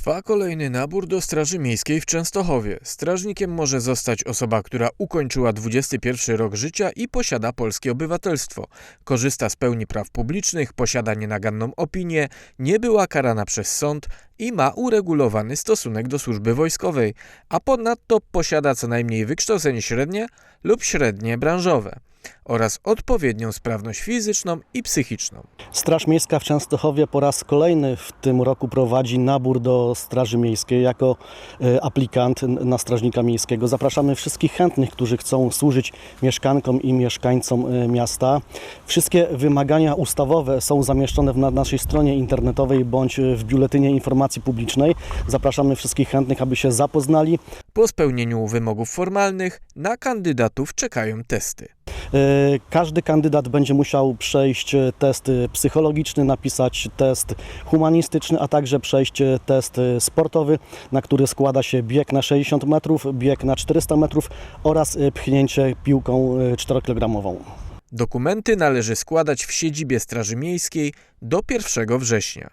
Trwa kolejny nabór do Straży Miejskiej w Częstochowie. Strażnikiem może zostać osoba, która ukończyła 21 rok życia i posiada polskie obywatelstwo. Korzysta z pełni praw publicznych, posiada nienaganną opinię, nie była karana przez sąd i ma uregulowany stosunek do służby wojskowej, a ponadto posiada co najmniej wykształcenie średnie lub średnie branżowe oraz odpowiednią sprawność fizyczną i psychiczną. Straż Miejska w Częstochowie po raz kolejny w tym roku prowadzi nabór do Straży Miejskiej jako e, aplikant na strażnika miejskiego. Zapraszamy wszystkich chętnych, którzy chcą służyć mieszkankom i mieszkańcom e, miasta. Wszystkie wymagania ustawowe są zamieszczone na naszej stronie internetowej bądź w biuletynie informacji publicznej. Zapraszamy wszystkich chętnych, aby się zapoznali. Po spełnieniu wymogów formalnych na kandydatów czekają testy. E, Każdy kandydat będzie musiał przejść e, test e, psychologiczny, napisać test humanistyczny, a także przejść test sportowy, na który składa się bieg na 60 metrów, bieg na 400 metrów oraz pchnięcie piłką 4-kilogramową. Dokumenty należy składać w siedzibie Straży Miejskiej do 1 września.